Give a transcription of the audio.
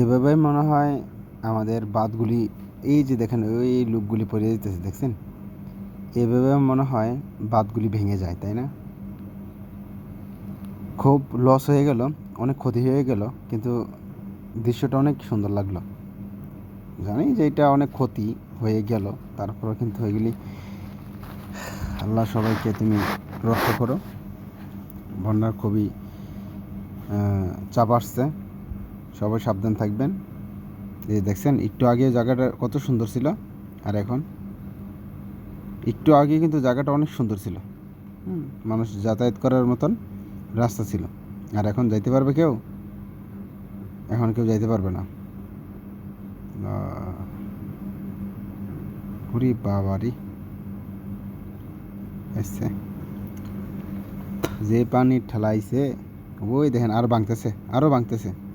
এভাবে মনে হয় আমাদের বাঁধগুলি, এই যে দেখেন, ওই লুকগুলি পড়ে যেতেছে, দেখছেন? এভাবে মনে হয় বাঁধগুলি ভেঙে যায়, তাই না? খুব লস হয়ে গেল, অনেক ক্ষতি হয়ে গেল, কিন্তু দৃশ্যটা অনেক সুন্দর লাগল। জানি যে এটা অনেক ক্ষতি হয়ে গেল তারপরে কিন্তু এগুলি আল্লাহ সবাইকে তুমি রক্ষা করো। বন্যার খুবই চাপ আসছে। সবাই সাবধান থাকবেন। এই দেখছেন, একটু আগে জায়গাটা কত সুন্দর ছিল, আর এখন? একটু আগে কিন্তু জায়গাটা অনেক সুন্দর ছিল। মানুষ যাতায়াত করার মতন রাস্তা ছিল। আর এখন যাইতে পারবে কেউ? এখন কেউ যাইতে পারবে না। পুরি বাবারি এসছে যে পানি ঠেলাইছে, ওই দেখেন আরও ভাঙতেছে আরও ভাঙতেছে।